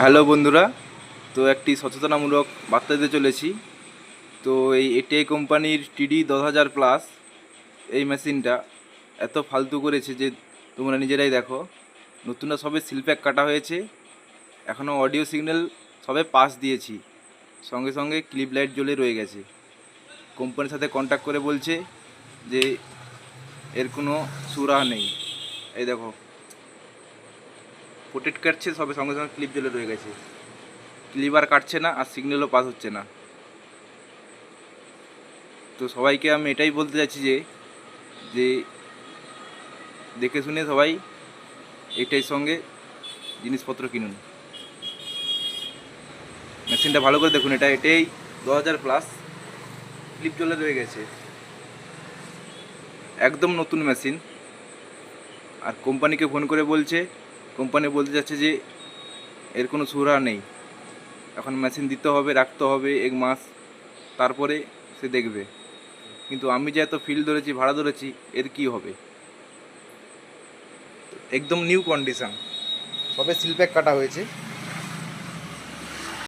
Hello বন্ধুরা, তো একটি সচেতনামূলক বার্তা দিতে চলেছি। তো এই এটিআই কোম্পানির টিডি দশ হাজার প্লাস এই মেশিনটা এত ফালতু করেছে যে তোমরা নিজেরাই দেখো। নতুনটা সবে সিলপ্যাক কাটা হয়েছে। এখনও অডিও সিগন্যাল সবে পাস দিয়েছি। সঙ্গে সঙ্গে ক্লিপ লাইট জ্বলে রয়ে গেছে। কোম্পানির সাথে কন্ট্যাক্ট করে বলছে যে এর কোনো সুরাহা নেই। এই দেখো। প্রোটেক্ট কাটছে, সবে সঙ্গে সঙ্গে ক্লিপ জ্বলে রয়ে গেছে। ক্লিপ আর কাটছে না, আর সিগন্যালও পাস হচ্ছে না। তো সবাইকে আমি এটাই বলতে চাচ্ছি যে যে দেখে শুনে সবাই এটাই সঙ্গে জিনিসপত্র কিনুন। মেশিনটা ভালো করে দেখুন, এটা এটাই দশ হাজার প্লাস ক্লিপ জ্বলে রয়ে গেছে। একদম নতুন মেশিন আর কোম্পানিকে ফোন করে বলছে কোম্পানি বলতে যাচ্ছে যে এর কোনো সুরা নেই। এখন মেশিন দিতে হবে, রাখতে হবে এক মাস, তারপরে সে দেখবে। কিন্তু আমি যে এত ফিল ধরেছি, ভাড়া ধরেছি, এর কি হবে? একদম নিউ কন্ডিশন সবে সিলপ্যাক কাটা হয়েছে।